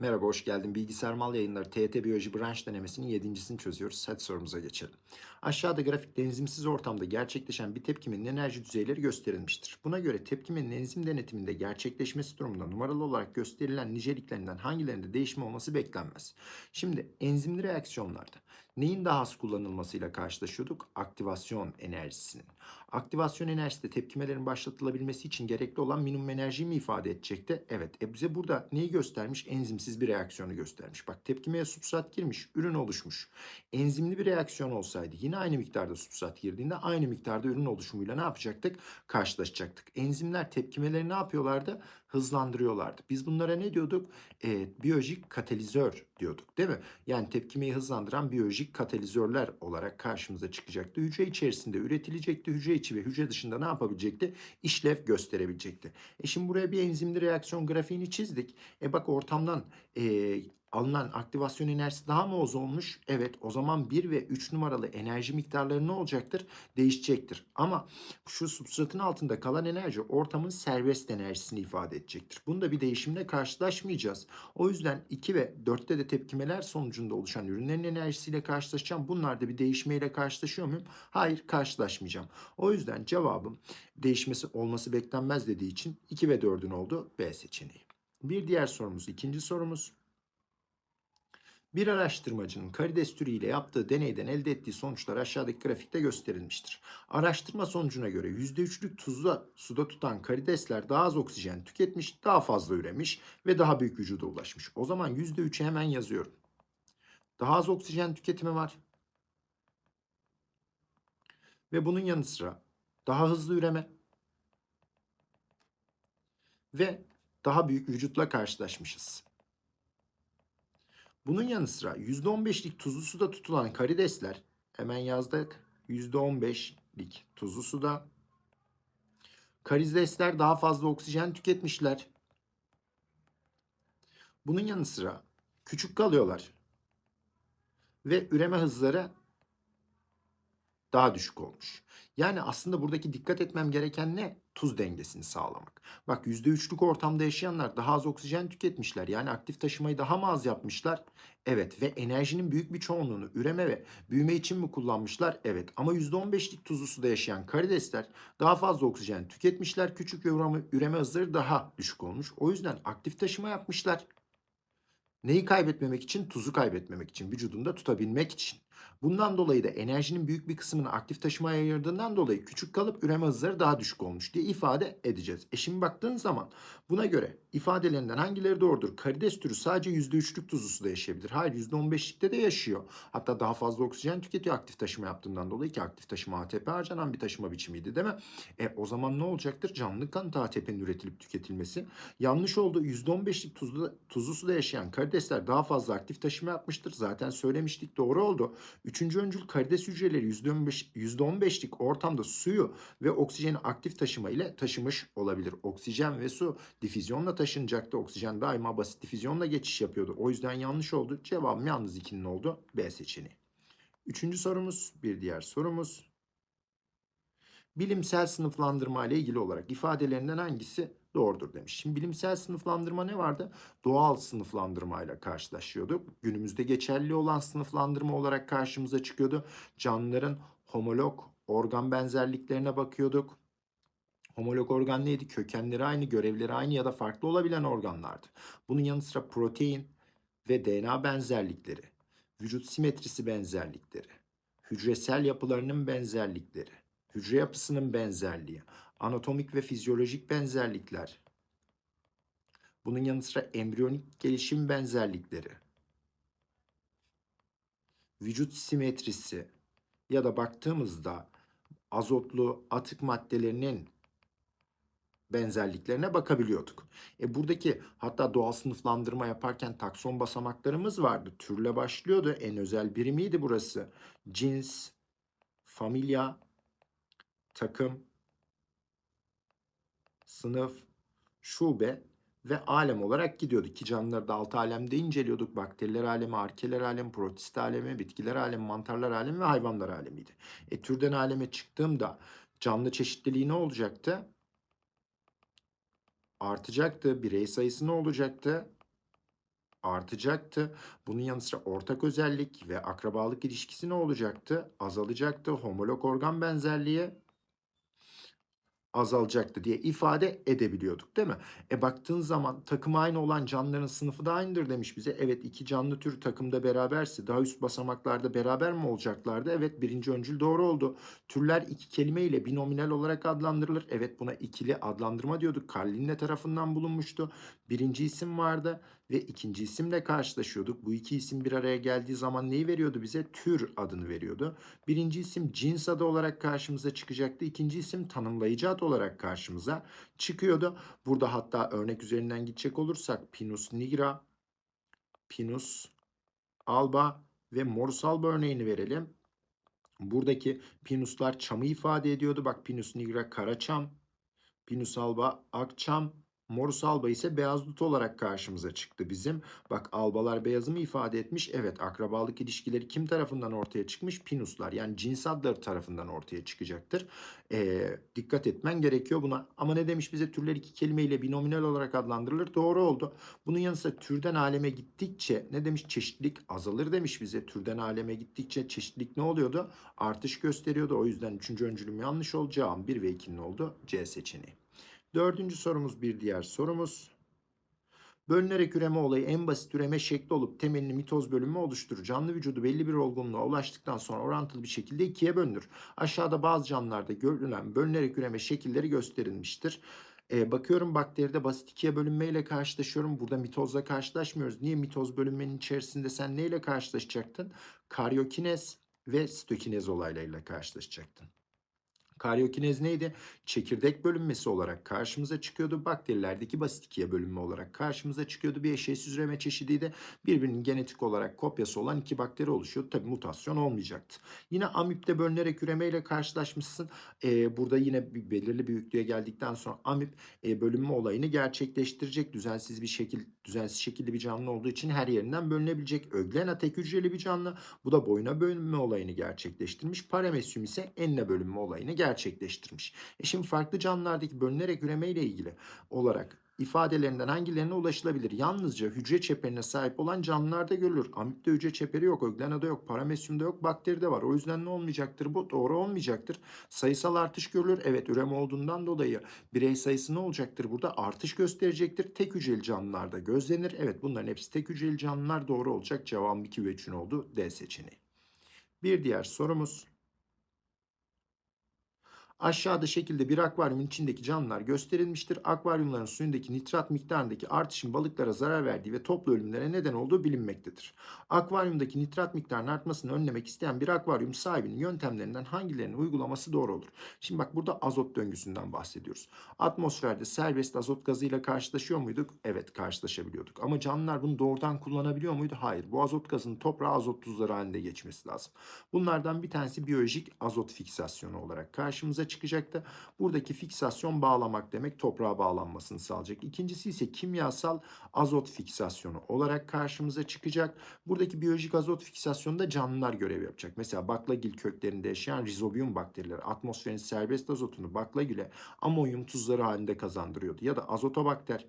Merhaba, hoş geldin. Bilgisayar Mal Yayınları TET Biyoloji Branş Denemesi'nin yedincisini çözüyoruz. Hadi sorumuza geçelim. Aşağıda grafikte enzimsiz ortamda gerçekleşen bir tepkimenin enerji düzeyleri gösterilmiştir. Buna göre tepkimenin enzim denetiminde gerçekleşmesi durumunda numaralı olarak gösterilen niceliklerinden hangilerinde değişme olması beklenmez. Şimdi enzimli reaksiyonlarda neyin daha az kullanılmasıyla karşılaşıyorduk? Aktivasyon enerjisinin. Aktivasyon enerjisi de tepkimelerin başlatılabilmesi için gerekli olan minimum enerjiyi mi ifade edecekti? Evet. E bize burada neyi göstermiş? Enzimsiz bir reaksiyonu göstermiş. Bak tepkimeye substrat girmiş, ürün oluşmuş. Enzimli bir reaksiyon olsaydı yine aynı miktarda substrat girdiğinde aynı miktarda ürün oluşumuyla ne yapacaktık? Karşılaşacaktık. Enzimler tepkimeleri ne yapıyorlardı? Hızlandırıyorlardı. Biz bunlara ne diyorduk? E, biyolojik katalizör diyorduk değil mi? Yani tepkimeyi hızlandıran biyolojik katalizörler olarak karşımıza çıkacaktı. Hücre içerisinde üretilecekti. Hücre içi ve hücre dışında ne yapabilecekti? İşlev gösterebilecekti. E şimdi buraya bir enzimli reaksiyon grafiğini çizdik. E bak ortamdan e, alınan aktivasyon enerjisi daha mı az olmuş? Evet o zaman 1 ve 3 numaralı enerji miktarları ne olacaktır? Değişecektir. Ama şu substratın altında kalan enerji ortamın serbest enerjisini ifade edecektir. Bunda bir değişimle karşılaşmayacağız. O yüzden 2 ve 4'te de tepkimeler sonucunda oluşan ürünlerin enerjisiyle karşılaşacağım. Bunlarda bir değişmeyle karşılaşıyor muyum? Hayır karşılaşmayacağım. O yüzden cevabım değişmesi olması beklenmez dediği için 2 ve 4'ün olduğu B seçeneği. Bir diğer sorumuz, ikinci sorumuz. Bir araştırmacının karides türüyle yaptığı deneyden elde ettiği sonuçlar aşağıdaki grafikte gösterilmiştir. Araştırma sonucuna göre %3'lük tuzla suda tutan karidesler daha az oksijen tüketmiş, daha fazla üremiş ve daha büyük vücuda ulaşmış. O zaman %3'ü hemen yazıyorum. Daha az oksijen tüketimi var. Ve bunun yanı sıra daha hızlı üreme ve daha büyük vücutla karşılaşmışız. Bunun yanı sıra %15'lik tuzlu suda tutulan karidesler hemen yazdık. %15'lik tuzlu suda karidesler daha fazla oksijen tüketmişler. Bunun yanı sıra küçük kalıyorlar. Ve üreme hızları daha düşük olmuş. Yani aslında buradaki dikkat etmem gereken ne? Tuz dengesini sağlamak. Bak %3'lük ortamda yaşayanlar daha az oksijen tüketmişler. Yani aktif taşımayı daha mı az yapmışlar? Evet ve enerjinin büyük bir çoğunluğunu üreme ve büyüme için mi kullanmışlar? Evet ama %15'lik tuzlu suda yaşayan karidesler daha fazla oksijen tüketmişler. Küçük üreme, üreme hızları daha düşük olmuş. O yüzden aktif taşıma yapmışlar. Neyi kaybetmemek için? Tuzu kaybetmemek için, vücudunda tutabilmek için. Bundan dolayı da enerjinin büyük bir kısmını aktif taşımaya ayırdığından dolayı küçük kalıp üreme hızları daha düşük olmuş diye ifade edeceğiz. E şimdi baktığın zaman buna göre ifadelerinden hangileri doğrudur? Karides türü sadece %3'lük tuzlu suda yaşayabilir. Hayır %15'likte de yaşıyor. Hatta daha fazla oksijen tüketiyor aktif taşıma yaptığından dolayı ki aktif taşıma ATP harcanan bir taşıma biçimiydi değil mi? E o zaman ne olacaktır? Canlı kanıta ATP'nin üretilip tüketilmesi. Yanlış oldu. %15'lik tuzlu, tuzlu suda yaşayan karidesler daha fazla aktif taşıma yapmıştır. Zaten söylemiştik doğru oldu. Üçüncü öncül karides hücreleri %15, %15'lik ortamda suyu ve oksijeni aktif taşıma ile taşımış olabilir. Oksijen ve su difüzyonla taşınacaktı. Oksijen daima basit difüzyonla geçiş yapıyordu. O yüzden yanlış oldu. Cevabım yalnız 2'nin oldu. B seçeneği. Üçüncü sorumuz, bir diğer sorumuz. Bilimsel sınıflandırma ile ilgili olarak ifadelerinden hangisi doğrudur demiş. Şimdi bilimsel sınıflandırma ne vardı? Doğal sınıflandırma ile karşılaşıyorduk. Günümüzde geçerli olan sınıflandırma olarak karşımıza çıkıyordu. Canlıların homolog organ benzerliklerine bakıyorduk. Homolog organ neydi? Kökenleri aynı, görevleri aynı ya da farklı olabilen organlardı. Bunun yanı sıra protein ve DNA benzerlikleri, vücut simetrisi benzerlikleri, hücresel yapılarının benzerlikleri, hücre yapısının benzerliği, anatomik ve fizyolojik benzerlikler. Bunun yanı sıra embriyonik gelişim benzerlikleri, vücut simetrisi ya da baktığımızda azotlu atık maddelerinin benzerliklerine bakabiliyorduk. E buradaki hatta doğal sınıflandırma yaparken takson basamaklarımız vardı. Türle başlıyordu. En özel birimiydi burası. Cins, familya, takım, sınıf, şube ve alem olarak gidiyordu. Ki canlıları da altı alemde inceliyorduk. Bakteriler alemi, arkeler alemi, protist alemi, bitkiler alemi, mantarlar alemi ve hayvanlar alemiydi. E türden aleme çıktığımda canlı çeşitliliği ne olacaktı? Artacaktı. Birey sayısı ne olacaktı? artacaktı. Bunun yanı sıra ortak özellik ve akrabalık ilişkisi ne olacaktı? Azalacaktı. Homolog organ benzerliği azalacaktı diye ifade edebiliyorduk değil mi? E baktığın zaman takım aynı olan canlıların sınıfı da aynıdır demiş bize. Evet iki canlı tür takımda beraberse daha üst basamaklarda beraber mi olacaklardı? Evet birinci öncül doğru oldu. Türler iki kelime ile binominal olarak adlandırılır. Evet buna ikili adlandırma diyorduk. Carlinne tarafından bulunmuştu. Birinci isim vardı ve ikinci isimle karşılaşıyorduk. Bu iki isim bir araya geldiği zaman neyi veriyordu bize? Tür adını veriyordu. Birinci isim cins adı olarak karşımıza çıkacaktı. İkinci isim tanımlayıcı ad olarak karşımıza çıkıyordu. Burada hatta örnek üzerinden gidecek olursak Pinus nigra, Pinus alba ve Morus alba örneğini verelim. Buradaki pinuslar çamı ifade ediyordu. Bak Pinus nigra kara çam, Pinus alba akçam, Morus alba ise beyaz dut olarak karşımıza çıktı bizim. Bak albalar beyazı mı ifade etmiş? Evet akrabalık ilişkileri kim tarafından ortaya çıkmış? Pinuslar yani cins adları tarafından ortaya çıkacaktır. Ee, dikkat etmen gerekiyor buna. Ama ne demiş bize türler iki kelimeyle binominal olarak adlandırılır. Doğru oldu. Bunun yanı sıra türden aleme gittikçe ne demiş? Çeşitlilik azalır demiş bize. Türden aleme gittikçe çeşitlilik ne oluyordu? Artış gösteriyordu. O yüzden üçüncü öncülüm yanlış oldu. Cevabım 1 ve 2'nin oldu. C seçeneği. Dördüncü sorumuz bir diğer sorumuz. Bölünerek üreme olayı en basit üreme şekli olup temelini mitoz bölünme oluşturur. Canlı vücudu belli bir olgunluğa ulaştıktan sonra orantılı bir şekilde ikiye bölünür. Aşağıda bazı canlılarda görülen bölünerek üreme şekilleri gösterilmiştir. Ee, bakıyorum bakteride basit ikiye bölünmeyle karşılaşıyorum. Burada mitozla karşılaşmıyoruz. Niye mitoz bölünmenin içerisinde sen neyle karşılaşacaktın? Karyokinez ve sitokinez olaylarıyla karşılaşacaktın. Karyokinez neydi? Çekirdek bölünmesi olarak karşımıza çıkıyordu. Bakterilerdeki basit ikiye bölünme olarak karşımıza çıkıyordu. Bir eşeğsiz üreme çeşidiydi. Birbirinin genetik olarak kopyası olan iki bakteri oluşuyordu. Tabi mutasyon olmayacaktı. Yine amipte bölünerek üremeyle karşılaşmışsın. Ee, burada yine bir belirli büyüklüğe geldikten sonra amip e, bölünme olayını gerçekleştirecek. Düzensiz bir şekil, düzensiz şekilde bir canlı olduğu için her yerinden bölünebilecek. Öglena tek hücreli bir canlı. Bu da boyuna bölünme olayını gerçekleştirmiş. Paramesyum ise enine bölünme olayını gerçekleştirmiş gerçekleştirmiş. E şimdi farklı canlılardaki bölünerek üreme ile ilgili olarak ifadelerinden hangilerine ulaşılabilir? Yalnızca hücre çeperine sahip olan canlılarda görülür. Amipte hücre çeperi yok, öglenada yok, paramesyumda yok, bakteride var. O yüzden ne olmayacaktır? Bu doğru olmayacaktır. Sayısal artış görülür. Evet üreme olduğundan dolayı birey sayısı ne olacaktır? Burada artış gösterecektir. Tek hücreli canlılarda gözlenir. Evet bunların hepsi tek hücreli canlılar doğru olacak. Cevabım 2 ve 3'ün oldu. D seçeneği. Bir diğer sorumuz. Aşağıda şekilde bir akvaryumun içindeki canlılar gösterilmiştir. Akvaryumların suyundaki nitrat miktarındaki artışın balıklara zarar verdiği ve toplu ölümlere neden olduğu bilinmektedir. Akvaryumdaki nitrat miktarının artmasını önlemek isteyen bir akvaryum sahibinin yöntemlerinden hangilerinin uygulaması doğru olur? Şimdi bak burada azot döngüsünden bahsediyoruz. Atmosferde serbest azot gazıyla karşılaşıyor muyduk? Evet karşılaşabiliyorduk. Ama canlılar bunu doğrudan kullanabiliyor muydu? Hayır. Bu azot gazının toprağa azot tuzları halinde geçmesi lazım. Bunlardan bir tanesi biyolojik azot fiksasyonu olarak karşımıza çıkacaktı. Buradaki fiksasyon bağlamak demek toprağa bağlanmasını sağlayacak. İkincisi ise kimyasal azot fiksasyonu olarak karşımıza çıkacak. Buradaki biyolojik azot fiksasyonunda canlılar görev yapacak. Mesela baklagil köklerinde yaşayan rizobiyum bakterileri atmosferin serbest azotunu baklagile amonyum tuzları halinde kazandırıyordu. Ya da azotobakter,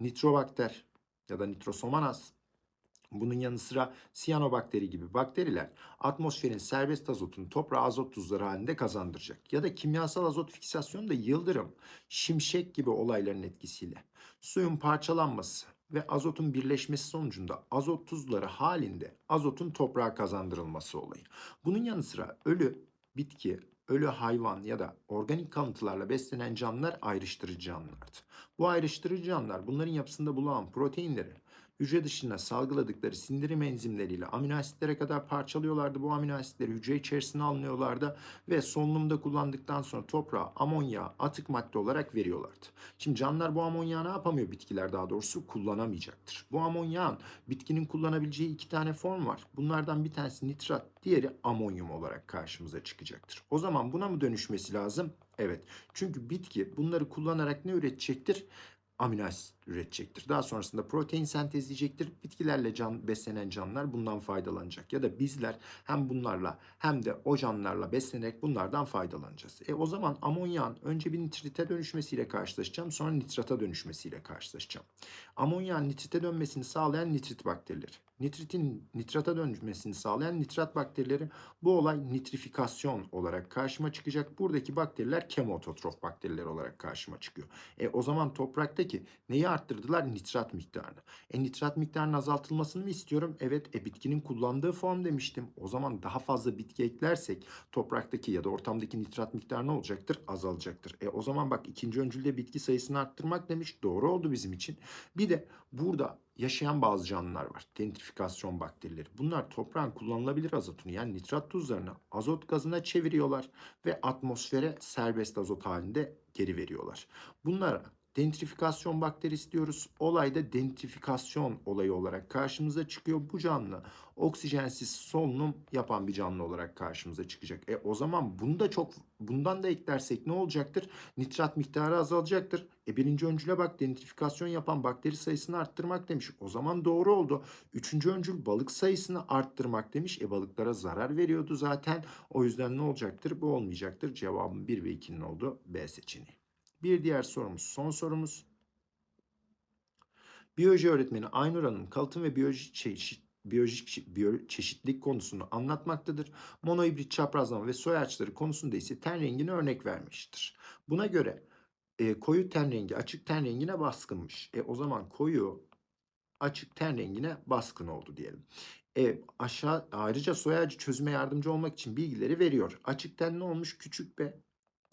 nitrobakter ya da nitrosomonas bunun yanı sıra siyanobakteri gibi bakteriler atmosferin serbest azotunu toprağa azot tuzları halinde kazandıracak. Ya da kimyasal azot fiksasyonu da yıldırım, şimşek gibi olayların etkisiyle suyun parçalanması ve azotun birleşmesi sonucunda azot tuzları halinde azotun toprağa kazandırılması olayı. Bunun yanı sıra ölü bitki, ölü hayvan ya da organik kalıntılarla beslenen canlılar ayrıştırıcı canlılardı. Bu ayrıştırıcı canlılar bunların yapısında bulunan proteinleri hücre dışına salgıladıkları sindirim enzimleriyle amino asitlere kadar parçalıyorlardı. Bu amino asitleri hücre içerisine alınıyorlardı ve solunumda kullandıktan sonra toprağa amonya atık madde olarak veriyorlardı. Şimdi canlılar bu amonyağı ne yapamıyor bitkiler daha doğrusu kullanamayacaktır. Bu amonyağın bitkinin kullanabileceği iki tane form var. Bunlardan bir tanesi nitrat, diğeri amonyum olarak karşımıza çıkacaktır. O zaman buna mı dönüşmesi lazım? Evet. Çünkü bitki bunları kullanarak ne üretecektir? Amino asit üretecektir. Daha sonrasında protein sentezleyecektir. Bitkilerle can, beslenen canlılar bundan faydalanacak. Ya da bizler hem bunlarla hem de o canlılarla beslenerek bunlardan faydalanacağız. E o zaman amonyağın önce bir nitrite dönüşmesiyle karşılaşacağım. Sonra nitrata dönüşmesiyle karşılaşacağım. Amonyağın nitrite dönmesini sağlayan nitrit bakterileri. Nitritin nitrata dönmesini sağlayan nitrat bakterileri. Bu olay nitrifikasyon olarak karşıma çıkacak. Buradaki bakteriler kemototrof bakteriler olarak karşıma çıkıyor. E o zaman topraktaki neyi arttırdılar? Nitrat miktarını. E nitrat miktarının azaltılmasını mı istiyorum? Evet. E bitkinin kullandığı form demiştim. O zaman daha fazla bitki eklersek topraktaki ya da ortamdaki nitrat miktarı ne olacaktır? Azalacaktır. E o zaman bak ikinci öncülde bitki sayısını arttırmak demiş. Doğru oldu bizim için. Bir de burada yaşayan bazı canlılar var. Denitrifikasyon bakterileri. Bunlar toprağın kullanılabilir azotunu yani nitrat tuzlarını azot gazına çeviriyorlar ve atmosfere serbest azot halinde geri veriyorlar. Bunlara denitrifikasyon bakterisi diyoruz. Olay da denitrifikasyon olayı olarak karşımıza çıkıyor. Bu canlı oksijensiz solunum yapan bir canlı olarak karşımıza çıkacak. E o zaman bunu da çok bundan da eklersek ne olacaktır? Nitrat miktarı azalacaktır. E birinci öncüle bak denitrifikasyon yapan bakteri sayısını arttırmak demiş. O zaman doğru oldu. Üçüncü öncül balık sayısını arttırmak demiş. E balıklara zarar veriyordu zaten. O yüzden ne olacaktır? Bu olmayacaktır. Cevabın 1 ve 2'nin olduğu B seçeneği. Bir diğer sorumuz, son sorumuz. Biyoloji öğretmeni Aynur Hanım kalıtım ve biyoloji çeşit biyolojik biyo- çeşitlilik konusunu anlatmaktadır. Monohibrit çaprazlama ve soy ağaçları konusunda ise ten rengini örnek vermiştir. Buna göre e, koyu ten rengi açık ten rengine baskınmış. E, o zaman koyu açık ten rengine baskın oldu diyelim. E, aşağı ayrıca soy ağacı çözüme yardımcı olmak için bilgileri veriyor. Açık ten ne olmuş? Küçük B.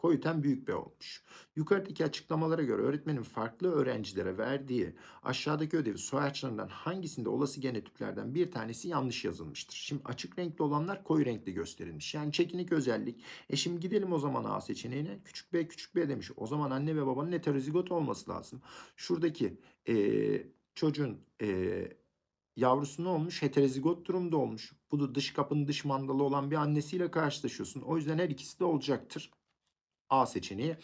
Koyu ten büyük B olmuş. Yukarıdaki açıklamalara göre öğretmenin farklı öğrencilere verdiği aşağıdaki ödevi soy ağaçlarından hangisinde olası genotiplerden bir tanesi yanlış yazılmıştır? Şimdi açık renkli olanlar koyu renkli gösterilmiş. Yani çekinik özellik. E şimdi gidelim o zaman A seçeneğine. Küçük B küçük B demiş. O zaman anne ve babanın heterozigot olması lazım. Şuradaki eee, çocuğun eee yavrusu ne olmuş? Heterozigot durumda olmuş. Bu da dış kapının dış mandalı olan bir annesiyle karşılaşıyorsun. O yüzden her ikisi de olacaktır. A seçeneği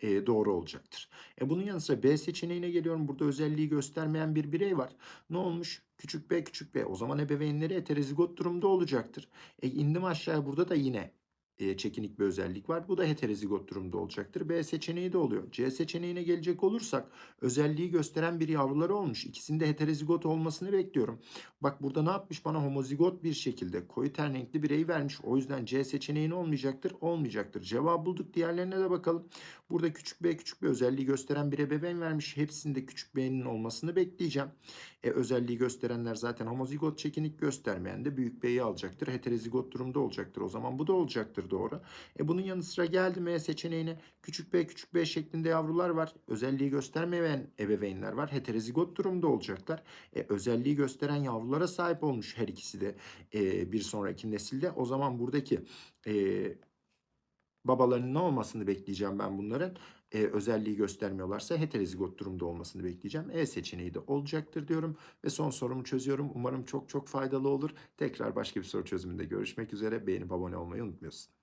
e, doğru olacaktır. E bunun yanı sıra B seçeneğine geliyorum. Burada özelliği göstermeyen bir birey var. Ne olmuş? Küçük B küçük B. O zaman ebeveynleri heterozigot durumda olacaktır. E indim aşağıya burada da yine e, çekinik bir özellik var. Bu da heterozigot durumda olacaktır. B seçeneği de oluyor. C seçeneğine gelecek olursak özelliği gösteren bir yavruları olmuş. İkisinde heterozigot olmasını bekliyorum. Bak burada ne yapmış? Bana homozigot bir şekilde koyu ten renkli bireyi vermiş. O yüzden C seçeneği ne olmayacaktır? Olmayacaktır. Cevap bulduk. Diğerlerine de bakalım. Burada küçük B küçük bir özelliği gösteren bir ebeveyn vermiş. Hepsinde küçük B'nin olmasını bekleyeceğim. E, özelliği gösterenler zaten homozigot çekinik göstermeyen de büyük B'yi alacaktır. Heterozigot durumda olacaktır. O zaman bu da doğru. E, bunun yanı sıra geldi M seçeneğine. Küçük B küçük B şeklinde yavrular var. Özelliği göstermeyen ebeveynler var. Heterozigot durumda olacaklar. E, özelliği gösteren yavrulara sahip olmuş her ikisi de e, bir sonraki nesilde. O zaman buradaki e, babalarının ne olmasını bekleyeceğim ben bunların? E, özelliği göstermiyorlarsa heterozigot durumda olmasını bekleyeceğim. E seçeneği de olacaktır diyorum. Ve son sorumu çözüyorum. Umarım çok çok faydalı olur. Tekrar başka bir soru çözümünde görüşmek üzere. Beğenip abone olmayı unutmuyorsun.